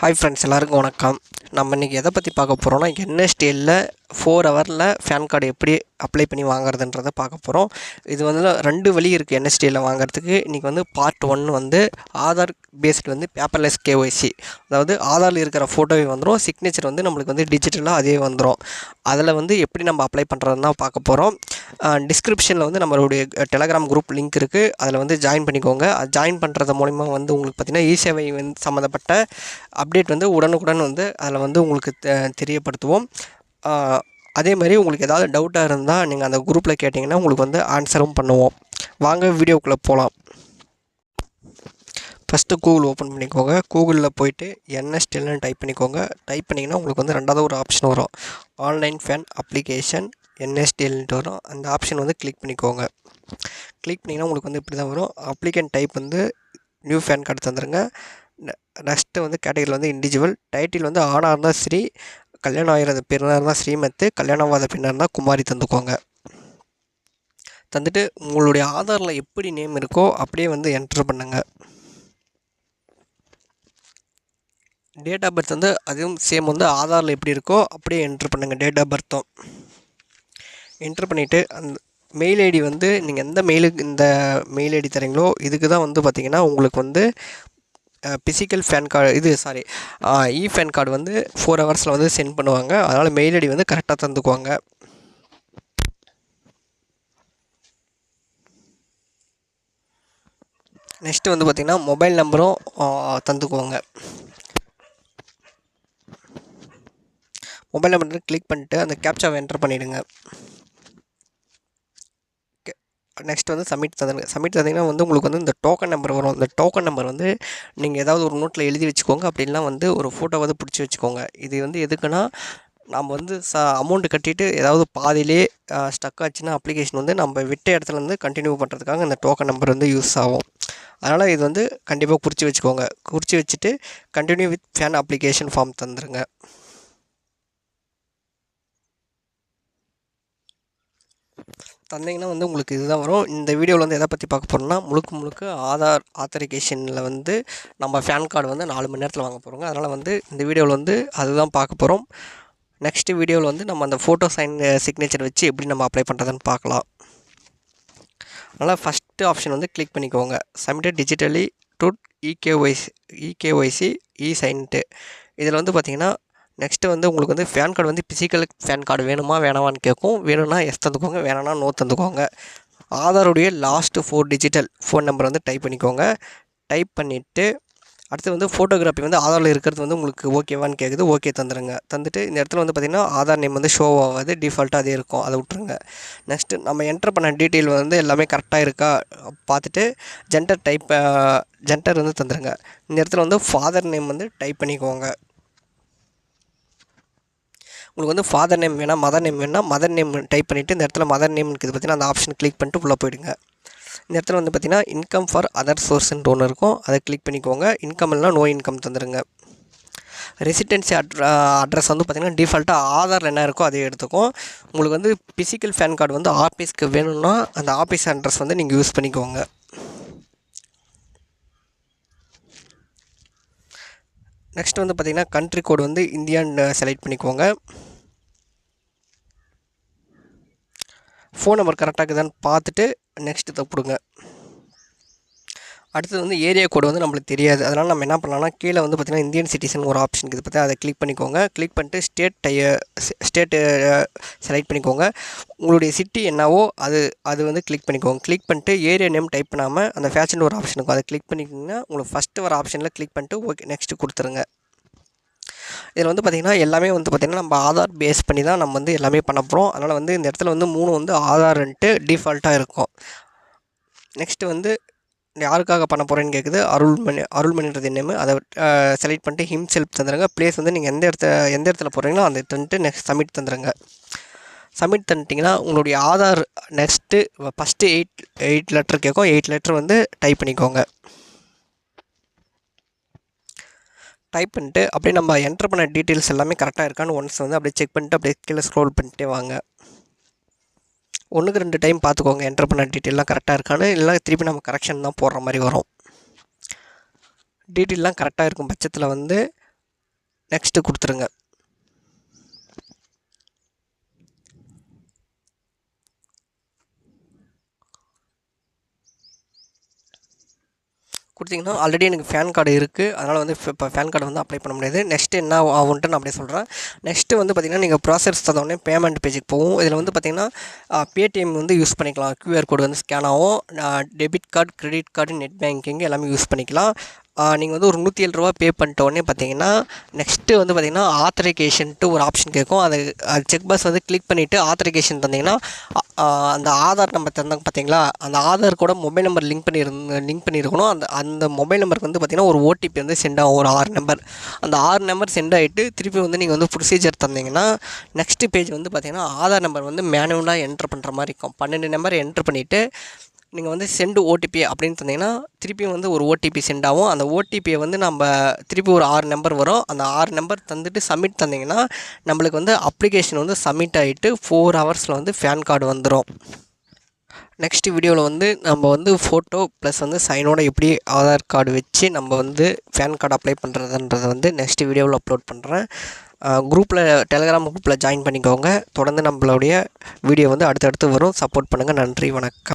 Hi friends எல்லாருக்கும் வணக்கம். நம்ம இன்றைக்கி எதை பற்றி பார்க்க போகிறோன்னா என்எஸ்டிஎல்லில் ஃபோர் ஹவரில் ஃபேன் கார்டு எப்படி அப்ளை பண்ணி வாங்குறதுன்றதை பார்க்க போகிறோம் இது வந்து ரெண்டு வழி இருக்குது என்எஸ்டியில் வாங்குறதுக்கு. இன்றைக்கி வந்து பார்ட் ஒன் வந்து ஆதார் பேஸ்டு வந்து பேப்பர்லெஸ் கேஒய்சி அதாவது ஆதாரில் இருக்கிற ஃபோட்டோவே வந்துடும் சிக்னேச்சர் வந்து நம்மளுக்கு வந்து டிஜிட்டலாக அதே வந்துடும் அதில் வந்து எப்படி நம்ம அப்ளை பண்ணுறதுன்னு தான் பார்க்க போகிறோம் டிஸ்கிரிப்ஷனில் வந்து நம்மளுடைய டெலகிராம் குரூப் லிங்க் இருக்குது அதில் வந்து ஜாயின் பண்ணிக்கோங்க. அது ஜாயின் பண்ணுறது மூலிமா வந்து உங்களுக்கு பார்த்திங்கன்னா இ சேவை வந்து சம்மந்தப்பட்ட அப்டேட் வந்து உடனுக்குடன் வந்து அதில் வந்து உங்களுக்கு தெரியப்படுத்துவோம். அதே மாதிரி உங்களுக்கு ஏதாவது டவுட்டாக இருந்தால் நீங்கள் அந்த குரூப்பில் கேட்டிங்கன்னா உங்களுக்கு வந்து ஆன்சரும் பண்ணுவோம். வாங்க வீடியோக்குள்ளே போகலாம் ஃபஸ்ட்டு கூகுள் ஓப்பன் பண்ணிக்கோங்க. கூகுளில் போயிட்டு என்எஸ்டிஎல்னு டைப் பண்ணிக்கோங்க. டைப் பண்ணிங்கன்னா உங்களுக்கு வந்து ரெண்டாவது ஒரு ஆப்ஷன் வரும். ஆன்லைன் ஃபேன் அப்ளிகேஷன் என்எஸ்டிஎல்ன்ட்டு வரும். அந்த ஆப்ஷன் வந்து கிளிக் பண்ணிக்கோங்க. கிளிக் பண்ணிங்கன்னா உங்களுக்கு வந்து இப்படி தான் வரும். அப்ளிகன் டைப் வந்து நியூ ஃபேன் கார்டு தந்துருங்க. நெக்ஸ்ட்டு வந்து கேட்டகரியில் வந்து இண்டிவிஜுவல் டைட்டில் வந்து ஆனாக இருந்தால் சரி. கல்யாணம் ஆகிறது பின்னர் தான் ஸ்ரீமத்து கல்யாணம் ஆகாத பின்னர் தான் குமாரி தந்துக்கோங்க தந்துட்டு உங்களுடைய ஆதாரில் எப்படி நேம் இருக்கோ அப்படியே வந்து என்ட்ரு பண்ணுங்கள் டேட் ஆஃப் பர்த் வந்து அதுவும் சேம் வந்து ஆதாரில் எப்படி இருக்கோ அப்படியே என்ட்ரு பண்ணுங்கள் டேட் ஆஃப் பர்த்தும் என்ட்ரு பண்ணிவிட்டு அந்த மெயில் ஐடி வந்து நீங்கள் எந்த மெயிலுக்கு இந்த மெயில் ஐடி தரீங்களோ இதுக்கு தான் வந்து பார்த்திங்கன்னா உங்களுக்கு வந்து ஃபிசிக்கல் ஃபேன் கார்டு இது சாரி இ ஃபேன் கார்டு வந்து ஃபோர் ஹவர்ஸில் வந்து சென்ட் பண்ணுவாங்க. அதனால் மெயில் ஐடி வந்து கரெக்டாக தந்துக்குவாங்க. நெக்ஸ்ட்டு வந்து பார்த்திங்கன்னா மொபைல் நம்பரும் தந்துக்குவாங்க. மொபைல் நம்பர் கிளிக் பண்ணிட்டு அந்த கேப்சாவை என்டர் பண்ணிவிடுங்க நெக்ஸ்ட் வந்து சப்மிட் தந்துடுங்க சப்மிட் தந்தீங்கன்னா வந்து உங்களுக்கு வந்து இந்த டோக்கன் நம்பர் வரும். இந்த டோக்கன் நம்பர் வந்து நீங்கள் ஏதாவது ஒரு நோட்டில் எழுதி வச்சுக்கோங்க. அப்படின்னா வந்து ஒரு ஃபோட்டோவாவது பிடிச்சி வச்சுக்கோங்க. இது வந்து எதுக்குன்னா நம்ம வந்து ச அமௌண்ட்டு கட்டிட்டு ஏதாவது பாதியிலே ஸ்டக் ஆச்சுன்னா அப்ளிகேஷன் வந்து நம்ம விட்ட இடத்துல இருந்து கண்டினியூ பண்ணுறதுக்காக இந்த டோக்கன் நம்பர் வந்து யூஸ் ஆகும். அதனால் இது வந்து கண்டிப்பாக குறித்து வச்சுக்கோங்க. குறித்து வச்சுட்டு continue with PAN application form தந்துடுங்க தந்தீங்கன்னா வந்து உங்களுக்கு இதுதான் வரும். இந்த வீடியோவில் வந்து எதை பற்றி பார்க்க போகிறோம்னா முழுக்க முழுக்க ஆதார் ஆத்தரிகேஷனில் வந்து நம்ம ஃபேன் கார்டு வந்து நாலு மணி நேரத்தில் வாங்க போகிறோங்க அதனால் வந்து இந்த வீடியோவில் வந்து அதுதான் பார்க்க போகிறோம் நெக்ஸ்ட்டு வீடியோவில் வந்து நம்ம அந்த ஃபோட்டோ சைன் சிக்னேச்சர் வச்சு எப்படி நம்ம அப்ளை பண்ணுறதுன்னு பார்க்கலாம். அதனால் ஃபஸ்ட்டு ஆப்ஷன் வந்து கிளிக் பண்ணிக்கோங்க. Submitted digitally to e KYC e KYC e signed இதில் வந்து பார்த்திங்கன்னா நெக்ஸ்ட்டு வந்து உங்களுக்கு வந்து ஃபேன் கார்டு வந்து ஃபிசிக்கல் ஃபேன் கார்டு வேணுமா வேணாமான்னு கேட்கும் வேணும்னா எஸ் தந்துக்கோங்க வேணாம்னா நோ தந்துக்கோங்க. ஆதாருடைய last four digital phone number வந்து டைப் பண்ணிக்கோங்க. டைப் பண்ணிவிட்டு அடுத்து வந்து ஃபோட்டோகிராஃபி வந்து ஆதாரில் இருக்கிறது வந்து உங்களுக்கு ஓகேவான்னு கேட்குது ஓகே தந்துடுங்க தந்துட்டு இந்த இடத்துல வந்து பார்த்திங்கன்னா ஆதார் நேம் வந்து ஷோ ஆகாது. டிஃபால்ட்டாக அதே இருக்கும். அதை விட்ருங்க நெக்ஸ்ட்டு நம்ம என்டர் பண்ண டீட்டெயில் வந்து எல்லாமே கரெக்டாக இருக்கா பார்த்துட்டு ஜென்டர் டைப் ஜென்டர் வந்து தந்துடுங்க இந்த இடத்துல வந்து ஃபாதர் நேம் வந்து டைப் பண்ணிக்கோங்க. உங்களுக்கு வந்து ஃபாதர் நேம் வேணால் மதர் நேம் வேணால் மதர் நேம் டைப் பண்ணிவிட்டு இந்த இடத்துல மதர் நேம் இருக்குது பார்த்தீங்கன்னா அந்த ஆப்ஷன் கிளிக் பண்ணிட்டு உள்ளே போயிடுங்க. இந்த இடத்துல வந்து பார்த்திங்கன்னா இன்கம் ஃபார் அதர் சோர்ஸ்ன்ட்டு ஒன்று இருக்கும். அதை கிளிக் பண்ணிக்கோங்க. இன்கம் இல்லைனா நோ இன்கம் தந்துடுங்க ரெசிடென்சி அட்ர அட்ரஸ் வந்து பார்த்திங்கன்னா டிஃபால்ட்டாக ஆதார் என்ன இருக்கோ அதே எடுத்துக்கும். உங்களுக்கு வந்து பிசிக்கல் ஃபேன் கார்டு வந்து ஆஃபீஸ்க்கு வேணும்னா அந்த ஆஃபீஸ் அட்ரஸ் வந்து நீங்கள் யூஸ் பண்ணிக்கோங்க. நெக்ஸ்ட் வந்து பார்த்திங்கன்னா கண்ட்ரி கோடு வந்து இந்தியான்னு செலக்ட் பண்ணிக்கோங்க. ஃபோன் நம்பர் கரெக்டாக இருக்குதான்னு பார்த்துட்டு நெக்ஸ்ட்டு தப்புடுங்க அடுத்தது வந்து ஏரியா கோடு வந்து நம்மளுக்கு தெரியாது. அதனால் நம்ம என்ன பண்ணலாம்னா கீழே வந்து பார்த்திங்கன்னா இந்தியன் சிட்டிசன் ஒரு ஆப்ஷன் இருக்குது பார்த்தா அதை கிளிக் பண்ணிக்கோங்க. கிளிக் பண்ணிட்டு ஸ்டேட் டைய ஸ்டேட்டு செலக்ட் பண்ணிக்கோங்க. உங்களுடைய சிட்டி என்னவோ அது அது வந்து கிளிக் பண்ணிக்கோங்க. கிளிக் பண்ணிட்டு ஏரியா நேம் டைப் பண்ணாமல் அந்த ஃபேஷன் ஒரு ஆப்ஷன் இருக்கும். அதை கிளிக் பண்ணிக்கிங்கன்னா உங்களுக்கு ஃபஸ்ட்டு வர ஆப்ஷனில் கிளிக் பண்ணிட்டு ஓகே நெக்ஸ்ட்டு கொடுத்துருங்க. இதில் வந்து பார்த்திங்கன்னா எல்லாமே வந்து பார்த்திங்கன்னா நம்ம ஆதார் பேஸ் பண்ணி தான் நம்ம வந்து எல்லாமே பண்ண போகிறோம் அதனால் வந்து இந்த இடத்துல வந்து மூணு வந்து ஆதார்ன்ட்டு டிஃபால்ட்டாக இருக்கும். நெக்ஸ்ட்டு வந்து யாருக்காக பண்ண போகிறேன்னு கேட்குது அருள்மணி அருள்மணின்றது நேம் அதை செலக்ட் பண்ணிட்டு ஹிம் செல்ஃப் தந்துடுங்க ப்ளேஸ் வந்து நீங்கள் எந்த இடத்த எந்த இடத்துல போகிறீங்களோ அந்த இடத்துட்டு நெக்ஸ்ட் சப்மிட் தந்துடுங்க சப்மிட் தந்துட்டிங்கன்னா உங்களுடைய Aadhaar next first eight eight letter கேட்கும் எயிட் லெட்டர் வந்து டைப் பண்ணிக்கோங்க. டைப் பண்ணிட்டு அப்படியே நம்ம என்ட்ரு பண்ண டீட்டெயில்ஸ் எல்லாமே கரெக்டாக இருக்கான்னு ஒன்ஸ் வந்து அப்படியே செக் பண்ணிட்டு அப்படியே கீழே ஸ்க்ரோல் பண்ணிட்டே வாங்க. ஒன்றுக்கு ரெண்டு டைம் பார்த்துக்கோங்க என்ட்ரு பண்ண டீட்டெயிலாம் கரெக்டாக இருக்கான்னு. இல்லை திருப்பி நம்ம கரெக்ஷன் தான் போடுற மாதிரி வரும். டீட்டெயிலாம் கரெக்டாக இருக்கும் பட்சத்தில் வந்து நெக்ஸ்ட்டு கொடுத்துருங்க. கொடுத்தீங்கன்னா ஆல்ரெடி எனக்கு ஃபேன் கார்டு இருக்குது அதனால் வந்து இப்போ ஃபேன் கார்டு வந்து அப்ளை பண்ண முடியாது. நெக்ஸ்ட்டு என்ன ஆகும்ன்ட்டு நான் அப்படியே சொல்கிறேன் நெக்ஸ்ட்டு வந்து பார்த்திங்கன்னா நீங்கள் ப்ராசஸ் தந்தோடனே பேமெண்ட் பேஜுக்கு போகும். இதில் வந்து பார்த்திங்கன்னா பேடிஎம் வந்து யூஸ் பண்ணிக்கலாம். க்யூஆர் கோடு வந்து ஸ்கேன் ஆகும். Debit card credit card net banking எல்லாமே யூஸ் பண்ணிக்கலாம். நீங்கள் வந்து ஒரு நூற்றி ஏழு ரூபா பே பண்ணிட்ட உடனே பார்த்தீங்கன்னா நெக்ஸ்ட்டு வந்து பார்த்தீங்கன்னா ஆத்தரைகேஷன்ட்டு ஒரு ஆப்ஷன் கேட்கும் அது செக் பாக்ஸ் வந்து கிளிக் பண்ணிவிட்டு ஆத்தரைகேஷன் தந்தீங்கன்னா அந்த ஆதார் நம்பர் தந்தாங்க பார்த்தீங்களா அந்த ஆதார் கூட மொபைல் நம்பர் லிங்க் பண்ணியிருந்து லிங்க் பண்ணியிருக்கணும் அந்த அந்த மொபைல் நம்பருக்கு வந்து பார்த்திங்கன்னா ஒரு ஓடிபி வந்து சென்ட் ஆகும் ஒரு ஆறு நம்பர் அந்த ஆறு நம்பர் சென்ட் ஆகிட்டு திருப்பி வந்து நீங்கள் வந்து ப்ரொசீஜர் தந்தீங்கன்னா நெக்ஸ்ட்டு பேஜ் வந்து பார்த்திங்கன்னா ஆதார் நம்பர் வந்து மேனுவலாக என்ட்ரு பண்ணுற மாதிரி இருக்கும். பன்னெண்டு நம்பர் என்ட்ரு பண்ணிவிட்டு நீங்கள் வந்து சென்டு ஓடிபி அப்படின்னு தந்தீங்கன்னா திருப்பியும் வந்து ஒரு ஓடிபி சென்ட் ஆகும். அந்த ஓடிபியை வந்து நம்ம திருப்பி ஒரு ஆறு நம்பர் வரும். அந்த ஆறு நம்பர் தந்துட்டு சப்மிட் தந்தீங்கன்னா நம்மளுக்கு வந்து அப்ளிகேஷன் வந்து சப்மிட் ஆகிட்டு ஃபோர் ஹவர்ஸில் வந்து ஃபேன் கார்டு வந்துடும் நெக்ஸ்ட் வீடியோவில் வந்து நம்ம வந்து ஃபோட்டோ ப்ளஸ் வந்து சைனோட எப்படி ஆதார் கார்டு வச்சு நம்ம வந்து ஃபேன் கார்டு அப்ளை பண்ணுறதுன்றதை வந்து நெக்ஸ்ட் வீடியோவில் அப்லோட் பண்ணுறேன் குரூப்பில் டெலிகிராம் குரூப்பில் ஜாயின் பண்ணிக்கோங்க. தொடர்ந்து நம்மளுடைய வீடியோ வந்து அடுத்தடுத்து வரும். சப்போர்ட் பண்ணுங்கள் நன்றி. வணக்கம்.